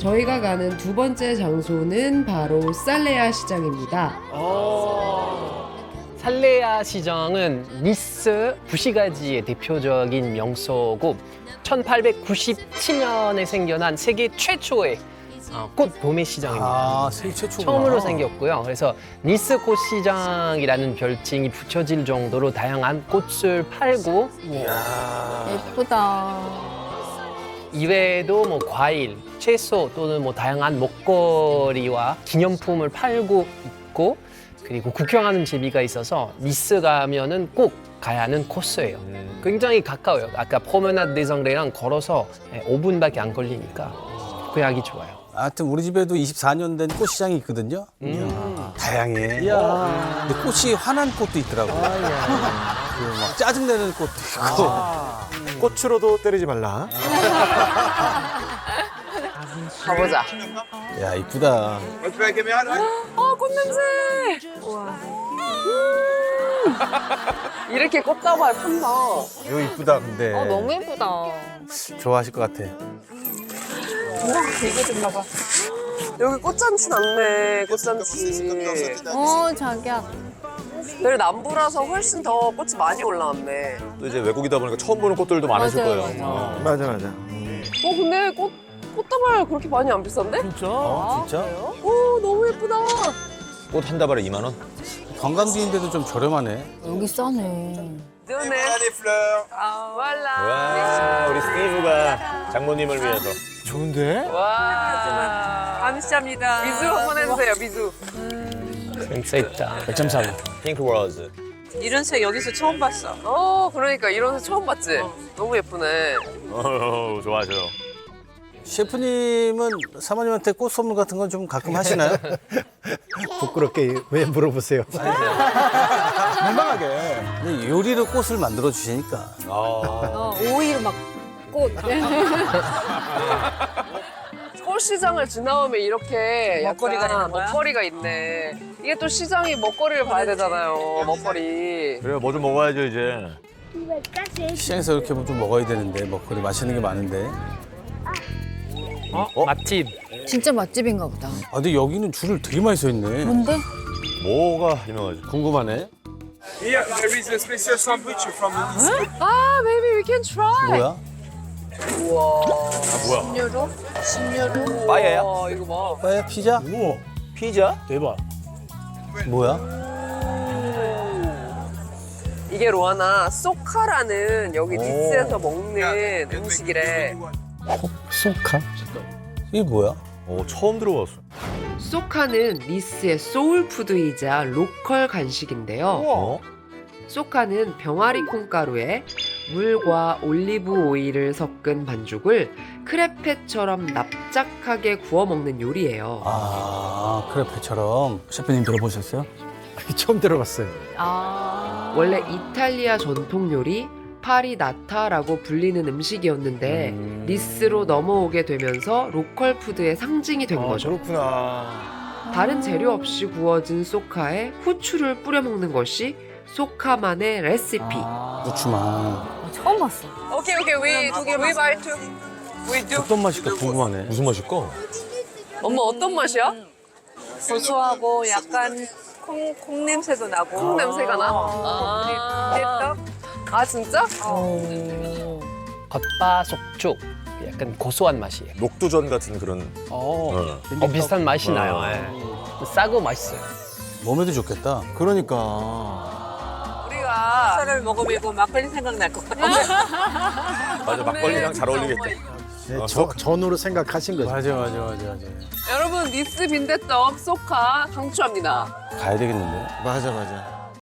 저희가 가는 두 번째 장소는 바로 살레아 시장입니다. 살레아 시장은 니스 부시가지의 대표적인 명소고 1897년에 생겨난 세계 최초의 어, 꽃 도매 시장입니다. 아, 세계 최초구나. 처음으로 생겼고요. 그래서 니스 꽃 시장이라는 별칭이 붙여질 정도로 다양한 꽃을 팔고 예쁘다. 이외에도 뭐 과일, 채소 또는 뭐 다양한 먹거리와 기념품을 팔고 있고 그리고 구경하는 재미가 있어서 니스 가면은 꼭 가야 하는 코스예요. 굉장히 가까워요. 아까 포메나드 데성레랑 걸어서 5분밖에 안 걸리니까 구경하기 좋아요. 하여튼 우리 집에도 24년 된 꽃시장이 있거든요. 다양해. 근데 꽃이 환한 꽃도 있더라고. 그 막 짜증내는 꽃도 있고. 꽃으로도 때리지 말라. 가보자. 야, 이쁘다. 어, 꽃냄새! 우와. 이렇게 꽃다발 판다. 이거 이쁘다, 근데. 어, 너무 예쁘다. 좋아하실 것 같아. 여기 꽃잔치 났네, 꽃잔치. 어, 자기야. 여기 남부라서 훨씬 더 꽃이 많이 올라왔네. 또 이제 외국이다 보니까 처음 보는 꽃들도 많으실 맞아요, 거예요. 어. 맞아, 맞아. 어, 근데 꽃, 꽃다발 그렇게 많이 안 비싼데? 어, 진짜? 오, 너무 예쁘다. 꽃 한 다발에 2만 원? 관광지인데도 좀 저렴하네. 여기 싸네. 네네. 아, 왈라. 와, 우리 스티브가 장모님을 위해서. 좋은데? 와. 감사합니다. 미주 한번 해주세요, 미주. 센스 있다. 1.4. 핑크 워즈. 이런 색 여기서 처음 봤어. 어, 그러니까 이런 새 처음 봤지? 너무 예쁘네. 어, 좋아져요. 셰프님은 사모님한테 꽃 선물 같은 건 좀 가끔 하시나요? 부끄럽게 왜 물어보세요? 민망하게. 근데 요리로 꽃을 만들어 주시니까. 어, 오이로 막 꽃. 꽃시장을 지나오면 이렇게 먹거리가 약간 있는 거야? 먹거리가 있네. 이게 또 시장이 먹거리를 봐야 되잖아요. 먹거리. 그래요, 뭐좀 먹어야죠, 이제. 시장에서 이렇게 좀 먹어야 되는데 먹거리 맛있는 게 많은데. 어? 맛집. 진짜 맛집인가 보다. 아, 근데 여기는 줄을 되게 많이 서 있네. 뭔데? 뭐가 유명하죠? 궁금하네. 아, baby, we can try. 뭐야? 뭐야? 빠이야야? 와, 이거 봐. 빠야 피자? 피자? 대박. 뭐야? 이게 로아나 소카라는 여기 니스에서 먹는 음식이래. 소카? 이게 뭐야? 어, 처음 들어봤어. 소카는 니스의 소울푸드이자 로컬 간식인데요. 어? 소카는 병아리 콩가루에 물과 올리브 오일을 섞은 반죽을 크레페처럼 납작하게 구워 먹는 요리예요. 아, 크레페처럼. 셰프님 들어보셨어요? 처음 들어봤어요. 아. 원래 이탈리아 전통 요리 파리나타라고 불리는 음식이었는데 니스로 넘어오게 되면서 로컬 푸드의 상징이 된 거죠. 그렇구나. 다른 재료 없이 구워진 소카에 후추를 뿌려 먹는 것이 소카만의 레시피. 부추만. 처음 봤어. 오케이 오케이 we 두개 we buy two. We do. 어떤 맛일까 궁금하네. 무슨 맛일까? 엄마 어떤 맛이야? 고소하고 약간 콩, 콩 냄새도 나고. 콩 냄새가 나. 아, 아 진짜? 겉바 속촉. 약간 고소한 맛이 에요. 녹두전 같은 그런. 어, 어. 어, 비슷한 맛이 어. 나요. 예. 싸고 맛있어요. 몸에도 좋겠다. 그러니까. 우리가 쌀을 먹으면 막걸리 생각날 것 같아. 맞아, 막걸리랑 잘 어울리겠다. 네, 어, 저, 전으로 생각하신 거죠. 맞아, 맞아, 맞아, 맞아. 여러분 니스 빈대떡 소카 강추합니다. 가야 되겠는데? 맞아, 맞아.